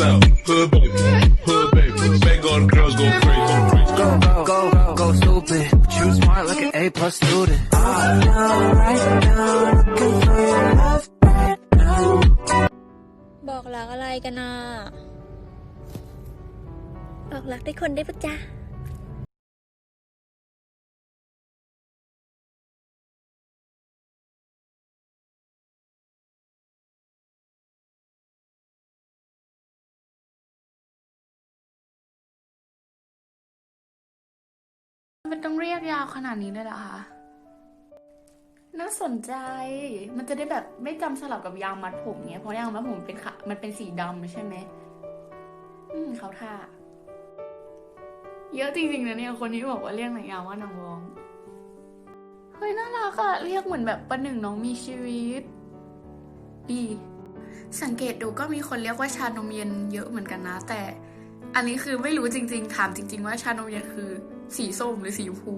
rocks out. Hood baby, hood baby. Make all the girls go crazy. Go crazy. Go, go, go, go stupid. But you smart like an A plus student. I know right now, looking for your love right now. บอกรักอะไรกันนะบอกรักได้คนได้ปะจ๊ะ มันต้องเรียกยาวขนาดนี้เลยเหรอคะ น่าสนใจ มันจะได้แบบไม่จำสลับกับยางมัดผมเนี้ย เพราะยางมัดผมเป็นขามันเป็นสีดำใช่ไหม อืมเขาท่า เยอะจริงๆนะเนี่ยคนนี้บอกว่าเรียกหนังยางว่านางวอง เฮ้ยน่ารักอะเรียกเหมือนแบบประหนึ่งน้องมีชีวิต ดี สังเกตดูก็มีคนเรียกว่าชานมเย็นเยอะเหมือนกันนะ แต่ อันนี้คือไม่รู้จริง ๆ ถามจริง ๆ ว่าชานมเย็นคือ สีส้มหรือสีชมพู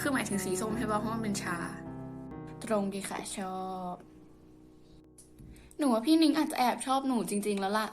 คือหมายถึงสีส้มใช่ป่ะเพราะมันเป็นชา ตรงดีค่ะชอบ หนูว่าพี่นิ้งอาจจะแอบชอบหนูจริง ๆ แล้วล่ะ